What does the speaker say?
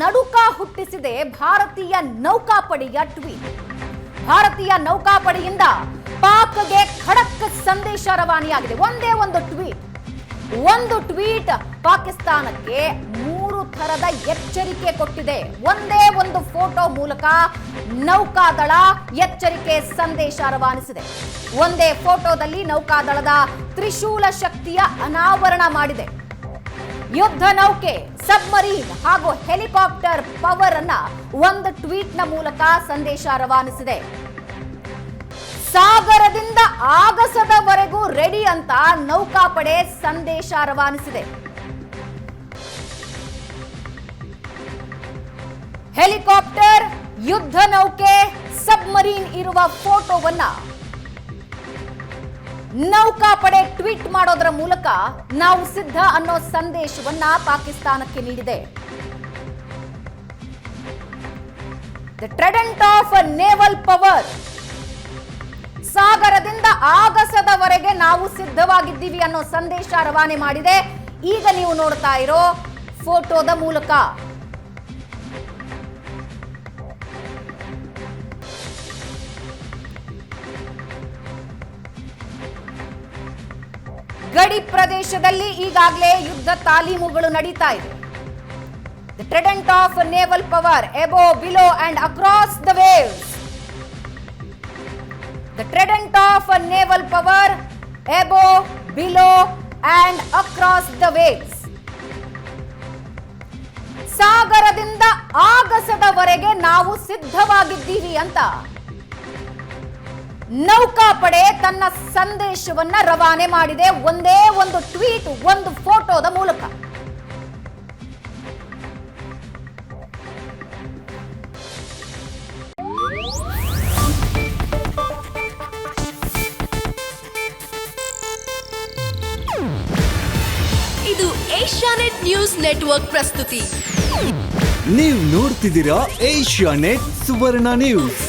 ನಡುಕ ಹುಟ್ಟಿಸಿದೆ ಭಾರತೀಯ ನೌಕಾಪಡೆಯ ಟ್ವೀಟ್. ಭಾರತೀಯ ನೌಕಾಪಡೆಯಿಂದ ಪಾಕ್ಗೆ ಖಡಕ್ ಸಂದೇಶ ರವಾನೆಯಾಗಿದೆ. ಒಂದೇ ಒಂದು ಟ್ವೀಟ್. ಒಂದು ಟ್ವೀಟ್ ಪಾಕಿಸ್ತಾನಕ್ಕೆ ಮೂರು ಥರದ ಎಚ್ಚರಿಕೆ ಕೊಟ್ಟಿದೆ. ಒಂದೇ ಒಂದು ಫೋಟೋ ಮೂಲಕ ನೌಕಾದಳ ಎಚ್ಚರಿಕೆ ಸಂದೇಶ ರವಾನಿಸಿದೆ. ಒಂದೇ ಫೋಟೋದಲ್ಲಿ ನೌಕಾದಳದ ತ್ರಿಶೂಲ ಶಕ್ತಿಯ ಅನಾವರಣ ಮಾಡಿದೆ. ಯುದ್ಧ ನೌಕೆ ಸಬ್ಮರೀನ್ ಹಾಗೂ ಹೆಲಿಕಾಪ್ಟರ್ ಪವರ್ ಅನ್ನ ಒಂದು ಟ್ವೀಟ್ನ ಮೂಲಕ ಸಂದೇಶ ರವಾನಿಸಿದೆ. ಸಾಗರದಿಂದ ಆಗಸದವರೆಗೂ ರೆಡಿ ಅಂತ ನೌಕಾಪಡೆ ಸಂದೇಶ ರವಾನಿಸಿದೆ. ಹೆಲಿಕಾಪ್ಟರ್ ಯುದ್ಧ ನೌಕೆ ಸಬ್ಮರೀನ್ ಇರುವ ಫೋಟೋವನ್ನ ನೌಕಾಪಡೆ ಟ್ವೀಟ್ ಮಾಡೋದರ ಮೂಲಕ ನಾವು ಸಿದ್ಧ ಅನ್ನೋ ಸಂದೇಶವನ್ನ ಪಾಕಿಸ್ತಾನಕ್ಕೆ ನೀಡಿದೆ. The trident of naval power ಸಾಗರದಿಂದ ಆಗಸದವರೆಗೆ ನಾವು ಸಿದ್ಧವಾಗಿದ್ದೀವಿ ಅನ್ನೋ ಸಂದೇಶ ರವಾನೆ ಮಾಡಿದೆ. ಈಗ ನೀವು ನೋಡ್ತಾ ಇರೋ ಫೋಟೋದ ಮೂಲಕ. ಗಡಿ ಪ್ರದೇಶದಲ್ಲಿ ಈಗಾಗಲೇ ಯುದ್ಧ ತಾಲೀಮುಗಳು ನಡೀತಾ ಇದೆ. The trident of naval power above below and across the waves the trident of naval power above below and across the waves. ಸಾಗರದಿಂದ ಆಗಸದವರೆಗೆ ನಾವು ಸಿದ್ಧವಾಗಿದ್ದೀವಿ ಅಂತ. ನೌಕಾಪಡೆ ತನ್ನ ಸಂದೇಶವನ್ನ ರವಾನೆ ಮಾಡಿದೆ. ಒಂದೇ ಒಂದು ಟ್ವೀಟ್ ಒಂದು ಫೋಟೋದ ಮೂಲಕ. ಇದು ಏಷ್ಯಾನೆಟ್ ನ್ಯೂಸ್ ನೆಟ್ವರ್ಕ್ ಪ್ರಸ್ತುತಿ. ನೀವು ನೋಡ್ತಿದ್ದೀರಾ ಏಷ್ಯಾನೆಟ್ ಸುವರ್ಣ ನ್ಯೂಸ್.